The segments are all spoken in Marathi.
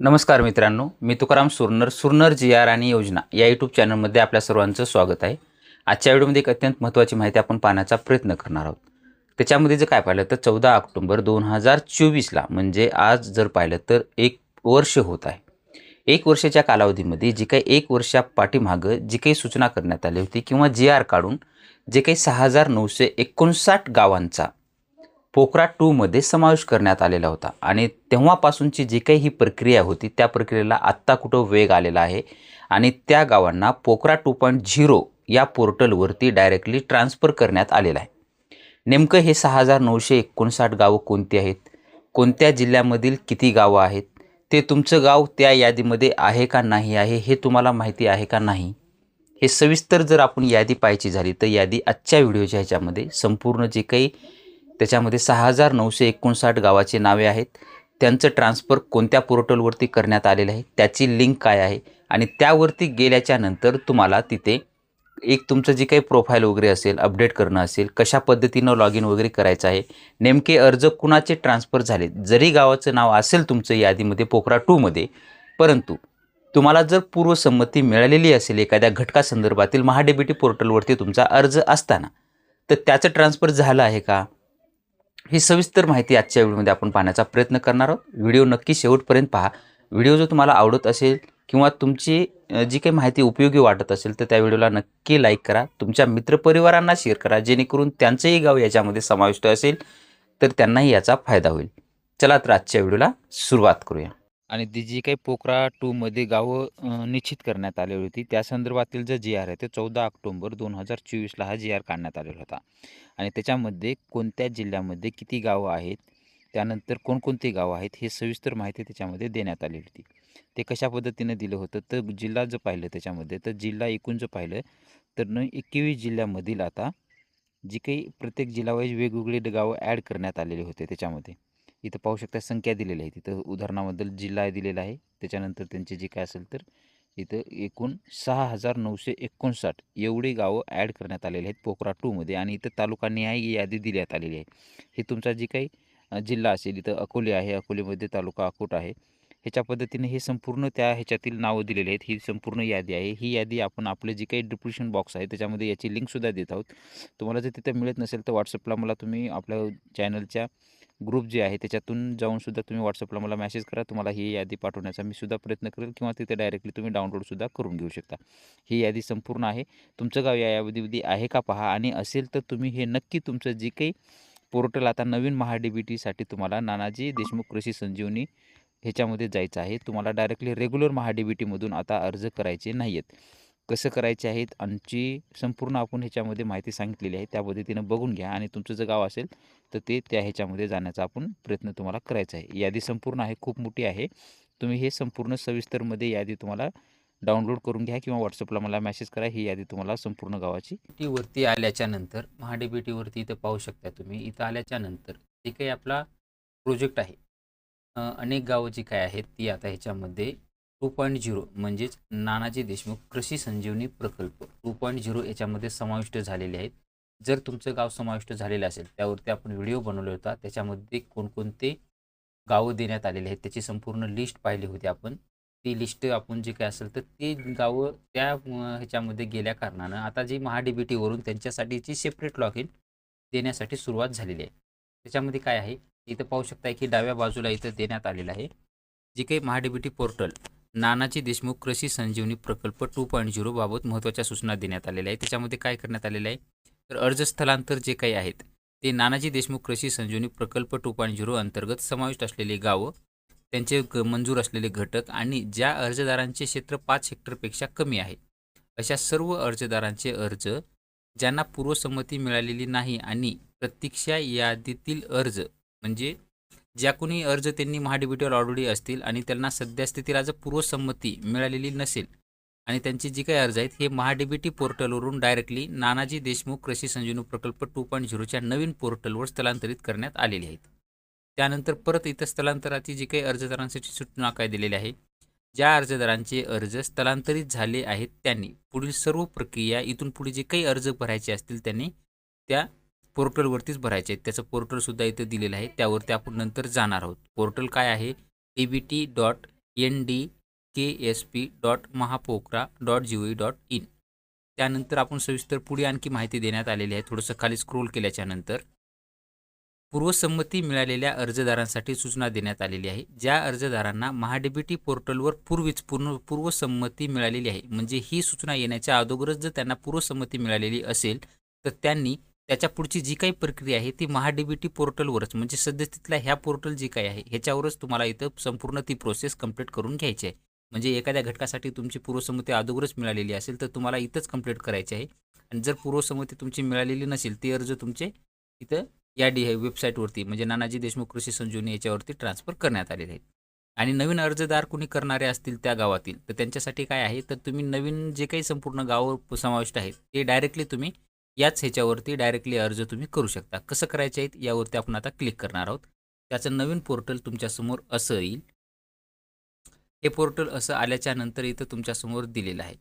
नमस्कार मित्रांनो मी तुकाराम सुरनर सुरनर जी आर आणि योजना या यूट्यूब चॅनलमध्ये आपल्या सर्वांचं स्वागत आहे. आजच्या व्हिडिओमध्ये एक अत्यंत महत्त्वाची माहिती आपण पाहण्याचा प्रयत्न करणार आहोत. त्याच्यामध्ये जर काय पाहिलं तर चौदा ऑक्टोंबर दोन हजार चोवीसला म्हणजे आज जर पाहिलं तर एक वर्ष होत आहे. एक वर्षाच्या कालावधीमध्ये जी काही एक वर्षा पाठीमागं जी काही सूचना करण्यात आली होती किंवा जी आर काढून जे काही सहा हजार नऊशे एकोणसाठ गावांचा पोखरा टूमध्ये समावेश करण्यात आलेला होता. आणि तेव्हापासूनची जी काही ही प्रक्रिया होती त्या प्रक्रियेला आत्ता कुठं वेग आलेला आहे? आणि त्या गावांना पोखरा टू पॉईंट झिरो या पोर्टलवरती डायरेक्टली ट्रान्स्फर करण्यात आलेलं आहे. नेमकं हे सहा हजार नऊशे एकोणसाठ गावं कोणती आहेत? कोणत्या जिल्ह्यामधील किती गावं आहेत? ते तुमचं गाव त्या यादीमध्ये आहे का नाही आहे? हे तुम्हाला माहिती आहे का नाही? हे सविस्तर जर आपण यादी पाहायची झाली तर यादी आजच्या व्हिडिओच्या ह्याच्यामध्ये संपूर्ण जे काही त्याच्यामध्ये सहा हजार नऊशे एकोणसाठ गावाची नावे आहेत. त्यांचं ट्रान्सफर कोणत्या पोर्टलवरती करण्यात आलेलं आहे? त्याची लिंक काय आहे? आणि त्यावरती गेल्याच्यानंतर तुम्हाला तिथे एक तुमचं जे काही प्रोफाईल वगैरे असेल अपडेट करणं असेल कशा पद्धतीनं लॉग इन वगैरे करायचं आहे नेमके अर्ज कुणाचे ट्रान्सफर झाले? जरी गावाचं नाव असेल तुमचं यादीमध्ये पोखरा टूमध्ये परंतु तुम्हाला जर पूर्वसंमती मिळालेली असेल एखाद्या घटकासंदर्भातील महाडेबिटी पोर्टलवरती तुमचा अर्ज असताना तर त्याचं ट्रान्सफर झालं आहे का? ही सविस्तर माहिती आजच्या व्हिडिओमध्ये आपण पाहण्याचा प्रयत्न करणार आहोत. व्हिडिओ नक्की शेवटपर्यंत पहा. व्हिडिओ जो तुम्हाला आवडत असेल किंवा तुमची जी काही माहिती उपयोगी वाटत असेल तर त्या व्हिडिओला नक्की लाईक करा. तुमच्या मित्रपरिवारांना शेअर करा. जेणेकरून त्यांचंही गाव याच्यामध्ये समाविष्ट असेल तर त्यांनाही याचा फायदा होईल. चला तर आजच्या व्हिडिओला सुरुवात करूया. आणि ती जी काही पोखरा टूमध्ये गावं निश्चित करण्यात आली होती त्या संदर्भातील जो जी आर आहे ते चौदा ऑक्टोंबर दोन हजार चोवीसला हा जी आर काढण्यात आलेला होता. आणि त्याच्यामध्ये कोणत्या जिल्ह्यामध्ये किती गावं आहेत त्यानंतर कोणकोणती गावं आहेत हे सविस्तर माहिती त्याच्यामध्ये देण्यात आलेली होती. ते कशा पद्धतीनं दिलं होतं तर जिल्हा जर पाहिलं त्याच्यामध्ये तर जिल्हा एकूण जर पाहिलं तर न एकवीस जिल्ह्यामधील आता जी काही प्रत्येक जिल्हावाईज वेगवेगळे गावं ॲड करण्यात आलेले होते त्याच्यामध्ये. इथं पाहू शकता संख्या दिलेली आहे. तिथं उदाहरणाबद्दल जिल्हा दिलेला आहे त्याच्यानंतर त्यांचे जे काय असेल तर इथं एकूण सहा हजार नऊशे एकोणसाठ एवढी गावं ॲड करण्यात आलेली आहेत पोखरा टूमध्ये आणि इथं तालुकानिहाय यादी देण्यात आलेली आहे. हे तुमचा जी काही जिल्हा असेल इथं अकोले आहे. अकोलेमध्ये तालुका अकोट आहे. ह्याच्या पद्धतीने हे संपूर्ण त्या ह्याच्यातील नावं दिलेली आहेत. ही संपूर्ण यादी आहे. ही यादी आपण आपले जी काही डिप्रिशन बॉक्स आहे त्याच्यामध्ये याची लिंकसुद्धा देत आहोत. तुम्हाला जर तिथं मिळत नसेल तर व्हॉट्सअपला मला तुम्ही आपल्या चॅनलच्या ग्रुप जे आहे त्याच्यातून जाऊनसुद्धा तुम्ही व्हॉट्सअपला मला मेसेज करा. तुम्हाला ही यादी पाठवण्याचा मी सुद्धा प्रयत्न करेल किंवा तिथे डायरेक्टली तुम्ही डाउनलोडसुद्धा करून घेऊ शकता. ही यादी संपूर्ण आहे. तुमचं गाव या यादीमध्ये आहे का पहा आणि असेल तर तुम्ही हे नक्की तुमचं जे काही पोर्टल आता नवीन महाडीबीटीसाठी तुम्हाला नानाजी देशमुख कृषी संजीवनी ह्याच्यामध्ये जायचं आहे. तुम्हाला डायरेक्टली रेग्युलर महाडीबीटीमधून आता अर्ज करायचे नाही आहेत कसं करायचे आहेत आमची संपूर्ण आपण ह्याच्यामध्ये माहिती सांगितलेली आहे त्या पद्धतीनं बघून घ्या आणि तुमचं जर गाव असेल तर ते त्या ह्याच्यामध्ये जाण्याचा आपण प्रयत्न तुम्हाला करायचा आहे. यादी संपूर्ण आहे खूप मोठी आहे. तुम्ही हे संपूर्ण सविस्तरमध्ये यादी तुम्हाला डाउनलोड करून घ्या किंवा व्हॉट्सअपला मला मेसेज करा ही यादी तुम्हाला संपूर्ण गावाची टी वरती आल्याच्यानंतर महाडीबीटीवरती इथं पाहू शकता तुम्ही. इथं आल्याच्यानंतर जे काही आपला प्रोजेक्ट आहे अनेक गावं जी काय आहेत ती आता ह्याच्यामध्ये टू पॉईंट झिरो म्हणजेच नानाजी देशमुख कृषी संजीवनी प्रकल्प. टू पॉईंट झिरो याच्यामध्ये समाविष्ट झालेले आहेत. जर तुमचं गाव समाविष्ट झालेलं असेल त्यावरती आपण व्हिडिओ बनवला होता. त्याच्यामध्ये कोणकोणते गावं देण्यात आलेले आहेत त्याची संपूर्ण लिस्ट पाहिली होती आपण. ती लिस्ट आपण जे काय असेल तर ती गावं त्या ह्याच्यामध्ये गेल्या कारणानं आता जी महाडीबीटीवरून त्यांच्यासाठीची सेपरेट लॉग इन देण्यासाठी सुरुवात झालेली आहे. त्याच्यामध्ये काय आहे? इथं पाहू शकता की डाव्या बाजूला इथं देण्यात आलेलं आहे. जी काही महाडीबीटी पोर्टल नानाजी देशमुख कृषी संजीवनी प्रकल्प टू पॉईंट झिरो बाबत महत्त्वाच्या सूचना देण्यात आलेल्या आहेत. त्याच्यामध्ये काय करण्यात आलेलं आहे? तर अर्ज स्थलांतर जे काही आहेत ते नानाजी देशमुख कृषी संजीवनी प्रकल्प टू पॉईंट झिरो अंतर्गत समाविष्ट असलेली गावं त्यांचे ग- मंजूर असलेले घटक आणि ज्या अर्जदारांचे क्षेत्र पाच हेक्टरपेक्षा कमी आहे अशा सर्व अर्जदारांचे अर्ज ज्यांना पूर्वसंमती मिळालेली नाही आणि प्रतीक्षा यादीतील अर्ज म्हणजे ज्या कोणी अर्ज त्यांनी महाडीबीटीवर ऑलरेडी असतील आणि त्यांना सद्यस्थितीला जर पूर्वसंमती मिळालेली नसेल आणि त्यांचे जी काही अर्ज आहेत हे महाडीबीटी पोर्टलवरून डायरेक्टली नानाजी देशमुख कृषी संजीवनी प्रकल्प टू पॉईंट झिरोच्या नवीन पोर्टलवर स्थलांतरित करण्यात आलेले आहेत. त्यानंतर परत इथं स्थलांतराची जी काही अर्जदारांसाठी सूचना काय दिलेली आहे ज्या अर्जदारांचे अर्ज स्थलांतरित झाले आहेत त्यांनी पुढील सर्व प्रक्रिया इथून पुढे जे काही अर्ज भरायचे असतील त्यांनी त्या पोर्टलवरतीच भरायचे आहेत. त्याचं पोर्टलसुद्धा इथं दिलेलं आहे. त्यावरती आपण नंतर जाणार आहोत. पोर्टल काय आहे? A B T dot N D K S P dot Mahapocra dot G O dot in त्यानंतर आपण सविस्तर पुढे आणखी माहिती देण्यात आलेली आहे. थोडंसं खाली स्क्रोल केल्याच्यानंतर. पूर्वसंमती मिळालेल्या अर्जदारांसाठी सूचना देण्यात आलेली आहे. ज्या अर्जदारांना महाडीबीटी पोर्टलवर पूर्वीच पूर्ण पूर्वसंमती मिळालेली आहे म्हणजे ही सूचना येण्याच्या अगोदरच जर त्यांना पूर्वसंमती मिळालेली असेल तर त्यांनी त्याच्या पुढची जी काही प्रक्रिया आहे ती महाडीबीटी पोर्टलवरच म्हणजे सद्यस्थितीतल्या ह्या पोर्टल जी काही आहे ह्याच्यावरच तुम्हाला इथं संपूर्ण ती प्रोसेस कंप्लीट करून घ्यायची आहे. म्हणजे एखाद्या घटकासाठी तुमची पूर्वसंमती अगोदरच मिळालेली असेल तर तुम्हाला इथंच कंप्लीट करायची आहे. आणि जर पूर्वसंमती तुमची मिळालेली नसेल ते अर्ज तुमचे इथं या डी वेबसाईटवरती म्हणजे नानाजी देशमुख कृषी संजीवनी याच्यावरती ट्रान्सफर करण्यात आलेले आहेत. आणि नवीन अर्जदार कुणी करणारे असतील त्या गावातील तर त्यांच्यासाठी काय आहे तर तुम्ही नवीन जे काही संपूर्ण गाव समाविष्ट आहेत ते डायरेक्टली तुम्ही याच ह्याच्यावरती डायरेक्टली अर्ज तुम्ही करू शकता. कसं करायचे आहेत यावरती आपण आता क्लिक करणार आहोत. त्याचं नवीन पोर्टल तुमच्यासमोर असं येईल. हे पोर्टल असं आल्याच्यानंतर इथं तुमच्यासमोर दिलेलं आहे.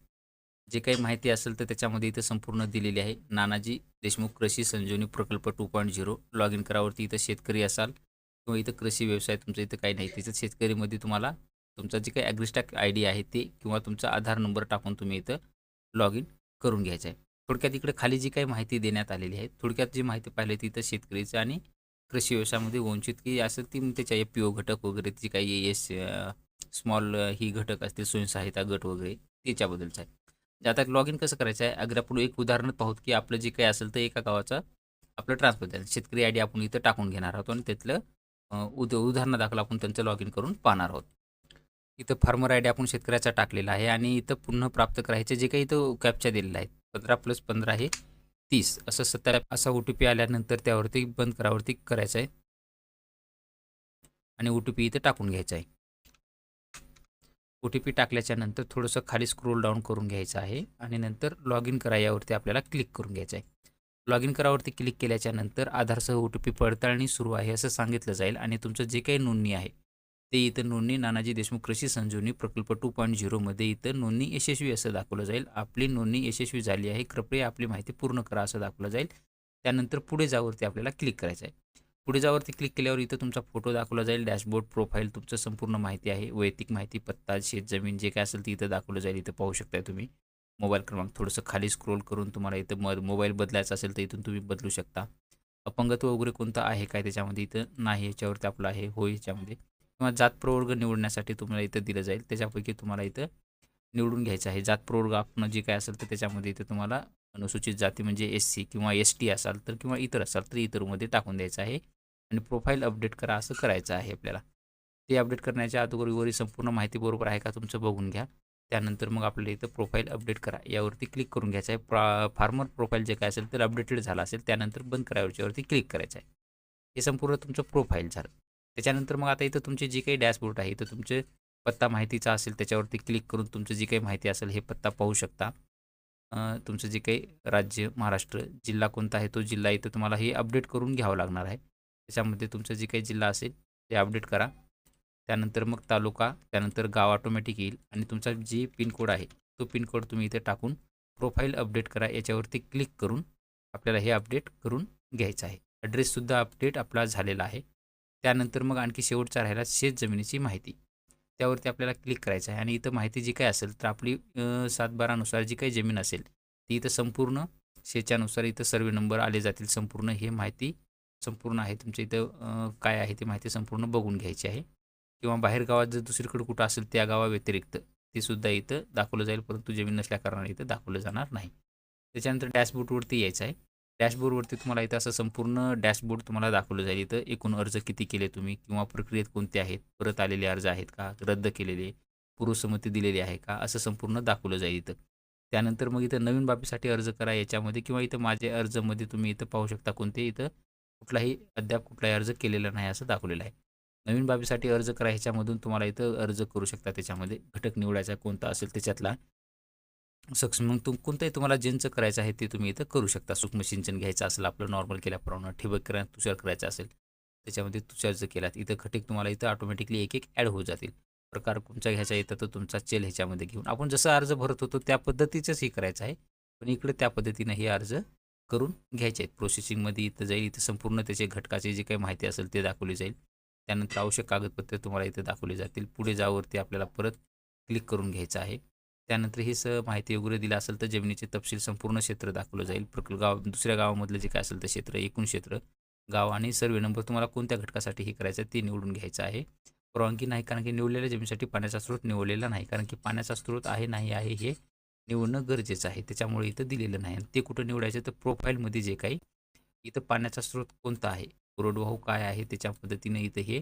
जे काही माहिती असेल तर त्याच्यामध्ये इथं संपूर्ण दिलेली आहे. नानाजी देशमुख कृषी संजीवनी प्रकल्प two point zero log in करावरती इथं शेतकरी असाल किंवा इथं कृषी व्यवसाय तुमचं इथं काही नाही. तिथं शेतकरीमध्ये तुम्हाला तुमचा जे काही ॲग्रिस्टॅक आय डी आहे ते किंवा तुमचा आधार नंबर टाकून तुम्ही इथं लॉग इन करून घ्यायचं आहे. थोडक्यात इकडे खाली जी काही माहिती देण्यात आलेली आहे थोडक्यात जी माहिती पाहिली तिथं शेतकरीचं आणि कृषी व्यवसायामध्ये वंचित की असं ती त्याच्या पी ओ घटक वगैरे जी काही एस स्मॉल ही घटक असतील स्वयंसहायता गट वगैरे त्याच्याबद्दलचं आहे. आता लॉग इन कसं करायचं आहे? अगर आपण एक उदाहरण पाहूत की आपलं जे काही असेल तर एका गावाचं आपलं ट्रान्सफर द्यायचं शेतकरी आय डी आपण इथं टाकून घेणार आहोत आणि त्यातलं उद उदाहरणं दाखल आपण त्यांचं लॉग इन करून पाहणार आहोत. इथं फार्मर आय डी आपण शेतकऱ्याचा टाकलेला आहे आणि इथं पुन्हा प्राप्त करायचे जे काही इथं कॅप्चा दिलेला आहे. पंधरा प्लस पंधरा हे तीस. असं सत्तर असा ओ टी पी आल्यानंतर त्यावरती बंद करावरती करायचं आहे. आणि ओ टी पी इथं टाकून घ्यायचं आहे. ओ टी पी टाकल्याच्या नंतर थोडंसं खाली स्क्रोल डाऊन करून घ्यायचं आहे. आणि नंतर लॉग इन करा यावरती आपल्याला क्लिक करून घ्यायचं आहे. लॉग इन करावरती क्लिक केल्याच्यानंतर आधारसह ओ टी पी पडताळणी सुरू आहे असं सांगितलं जाईल. आणि तुमचं जे काही नोंदणी आहे ते इथं नोंदणी नानाजी देशमुख कृषी संजीवनी प्रकल्प टू पॉईंट झिरोमध्ये इथं नोंदणी यशस्वी असं दाखवलं जाईल. आपली नोंदणी यशस्वी झाली आहे. कृपया आपली माहिती पूर्ण करा असं दाखवलं जाईल. त्यानंतर पुढे जावरती आपल्याला क्लिक करायचं आहे. पुढे जावरती क्लिक केल्यावर इथं तुमचा फोटो दाखवला जाईल. डॅशबोर्ड प्रोफाईल तुमचं संपूर्ण माहिती आहे. वैयक्तिक माहिती पत्ता शेत जमीन जे काय असेल ते इथं दाखवलं जाईल. इथं पाहू शकताय तुम्ही. मोबाईल क्रमांक थोडंसं खाली स्क्रोल करून तुम्हाला इथं म मोबाईल बदलायचा असेल तर इथून तुम्ही बदलू शकता. अपंगत्व वगैरे कोणतं आहे? काय त्याच्यामध्ये इथं? नाही. याच्यावरती आपलं आहे. हो याच्यामध्ये. किंवा जात प्रवर्ग निवडण्यासाठी तुम्हाला इथं दिलं जाईल. त्याच्यापैकी तुम्हाला इथं निवडून घ्यायचं आहे. जात प्रवर्ग आपण जे काय असेल तर त्याच्यामध्ये इथं तुम्हाला अनुसूचित जाती म्हणजे एस सी किंवा एस टी असाल तर किंवा इतर असाल तर इतरमध्ये टाकून द्यायचं आहे आणि प्रोफाईल अपडेट करा असं करायचं आहे आपल्याला. ते अपडेट करण्याच्या अगोदर वगैरे संपूर्ण माहिती बरोबर आहे का तुमचं बघून घ्या. त्यानंतर मग आपल्याला इथं प्रोफाईल अपडेट करा. यावरती क्लिक करून घ्यायचं आहे. प्रा फार्मर प्रोफाईल जे काय असेल तर अपडेटेड झालं असेल त्यानंतर बंद करायच्यावरती क्लिक करायचं आहे. हे संपूर्ण तुमचं प्रोफाईल झालं. त्याच्यानंतर मग आता इथं तुमचे जी काही डॅशबोर्ड आहे इथं तुमचे पत्ता माहितीचा असेल त्याच्यावरती क्लिक करून तुमचं जी काही माहिती असेल हे पत्ता पाहू शकता. तुमचं जे काही राज्य महाराष्ट्र जिल्हा कोणता आहे तो जिल्हा इथं तुम्हाला हे अपडेट करून घ्यावं लागणार आहे. त्याच्यामध्ये तुमचं जे काही जिल्हा असेल ते अपडेट करा. त्यानंतर मग तालुका त्यानंतर गाव ऑटोमॅटिक येईल आणि तुमचा जे पिनकोड आहे तो पिनकोड तुम्ही इथे टाकून प्रोफाईल अपडेट करा याच्यावरती क्लिक करून आपल्याला हे अपडेट करून घ्यायचं आहे. ॲड्रेससुद्धा अपडेट आपला झालेला आहे. त्यानंतर मग आणखी शेवटचा राहिला शेत जमिनीची माहिती. त्यावरती आपल्याला क्लिक करायचं आहे आणि इथं माहिती जी काय असेल तर आपली सातबारानुसार जी काही जमीन असेल ती इथं संपूर्ण शेच्यानुसार इथं सर्वे नंबर आले जातील. संपूर्ण हे माहिती संपूर्ण आहे. तुमच्या इथं काय आहे ती माहिती संपूर्ण बघून घ्यायची आहे. किंवा बाहेर गावात जर दुसरीकडे कुठं असेल त्या गावाव्यतिरिक्त ते सुद्धा इथं दाखवलं जाईल. परंतु जमीन नसल्या कारणाने इथं दाखवलं जाणार नाही. त्याच्यानंतर डॅशबोर्डवरती यायचं आहे. डॅशबोर्डवरती तुम्हाला इथं असं संपूर्ण डॅशबोर्ड तुम्हाला दाखवलं जाईल. इथं एकूण अर्ज किती केले तुम्ही किंवा प्रक्रियेत कोणते आहेत? परत आलेले अर्ज आहेत का? रद्द केलेले पूर्वसंमती दिलेली आहे का? असं संपूर्ण दाखवलं जाईल इथं. त्यानंतर मग इथं नवीन बाबीसाठी अर्ज करा याच्यामध्ये किंवा इथं माझे अर्जमध्ये तुम्ही इथं पाहू शकता कोणते इथं कुठलाही अद्याप कुठलाही अर्ज केलेला नाही असं दाखवलेलं आहे. नवीन बाबीसाठी अर्ज करा ह्याच्यामधून तुम्हाला इथं अर्ज करू शकता त्याच्यामध्ये. घटक निवडायचा कोणता असेल त्याच्यातला सक्षम. मग तुम कोणतंही तुम्हाला ज्यांचं करायचं आहे ते तुम्ही इथं करू शकता. सूक्ष्म सिंचन घ्यायचं असेल आपलं नॉर्मल केल्याप्रमाणे ठिबक करा तुषार करायचं असेल त्याच्यामध्ये तुषार जर केलात इथं घटक तुम्हाला इथं ऑटोमॅटिकली एक एक ॲड होऊ जातील. प्रकार तुमचा घ्यायचा येतं तर तुमचा चेल ह्याच्यामध्ये घेऊन. आपण जसं अर्ज भरत होतो त्या पद्धतीचंच हे करायचं आहे. पण इकडे त्या पद्धतीनं हे अर्ज करून घ्यायचे आहेत. प्रोसेसिंगमध्ये इथं जाईल इथं संपूर्ण त्याचे घटकाची जी काही माहिती असेल ते दाखवली जाईल. त्यानंतर आवश्यक कागदपत्रे तुम्हाला इथे दाखवली जातील. पुढे जावरती आपल्याला परत क्लिक करून घ्यायचं आहे. त्यानंतर हे स माहिती वगैरे दिलं असेल तर जमिनीचे तपशील संपूर्ण क्षेत्र दाखवलं जाईल. प्रकल्प गाव दुसऱ्या गावामधलं जे काय असेल ते क्षेत्र एकूण क्षेत्र गाव आणि सर्वे नंबर तुम्हाला कोणत्या घटकासाठी हे करायचं आहे ते निवडून घ्यायचं आहे. परवानगी नाही कारण की निवडलेल्या जमिनीसाठी पाण्याचा स्रोत निवडलेला नाही. कारण की पाण्याचा स्रोत आहे नाही आहे हे निवडणं गरजेचं आहे. त्याच्यामुळे इथं दिलेलं नाही. आणि ते कुठं निवडायचं तर प्रोफाईलमध्ये जे काही इथं पाण्याचा स्रोत कोणता आहे कोरडवाहू काय आहे त्याच्या पद्धतीने इथं हे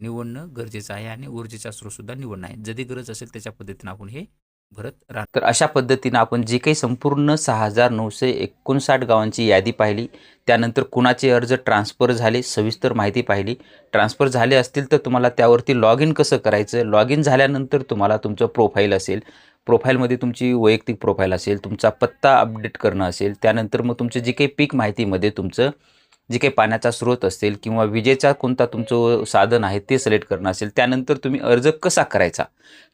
निवडणं गरजेचं आहे आणि ऊर्जेचा स्रोतसुद्धा निवडणं आहे. जरी गरज असेल त्याच्या पद्धतीनं आपण हे भरत राहणार तर अशा पद्धतीनं आपण जे काही संपूर्ण सहा हजार नऊशे एकोणसाठ गावांची यादी पाहिली. त्यानंतर कुणाचे अर्ज ट्रान्सफर झाले सविस्तर माहिती पाहिली. ट्रान्सफर झाले असतील तर तुम्हाला त्यावरती लॉग इन कसं करायचं? लॉग इन झाल्यानंतर तुम्हाला तुमचं प्रोफाईल असेल. प्रोफाईलमध्ये तुमची वैयक्तिक प्रोफाईल असेल तुमचा पत्ता अपडेट करणं असेल. त्यानंतर मग तुमचे जे काही पीक माहितीमध्ये तुमचं जे काही पाण्याचा स्रोत असेल किंवा विजेचा कोणता तुमचं साधन आहे ते सिलेक्ट करणं असेल त्यानंतर तुम्ही अर्ज कसा करायचा?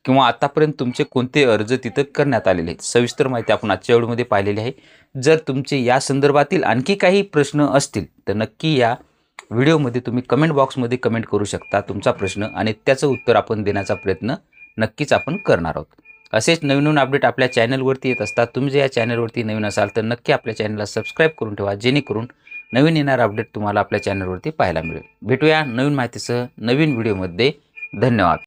किंवा आतापर्यंत तुमचे कोणते अर्ज तिथं करण्यात आलेले आहेत? सविस्तर माहिती आपण आजच्या व्हिडिओमध्ये पाहिलेली आहे. जर तुमचे या संदर्भातील आणखी काही प्रश्न असतील तर नक्की या व्हिडिओमध्ये तुम्ही कमेंट बॉक्समध्ये कमेंट करू शकता तुमचा प्रश्न आणि त्याचं उत्तर आपण देण्याचा प्रयत्न नक्कीच आपण करणार आहोत. असेच नवीन नवीन अपडेट आपल्या चॅनलवरती येत असतात. तुम्ही जर या चॅनलवरती नवीन असाल तर नक्की आपल्या चॅनलला सबस्क्राईब करून ठेवा जेणेकरून नवीन येणार अपडेट तुम्हाला आपल्या चॅनलवरती पाहायला मिळेल. भेटूया नवीन माहितीसह नवीन व्हिडिओमध्ये धन्यवाद.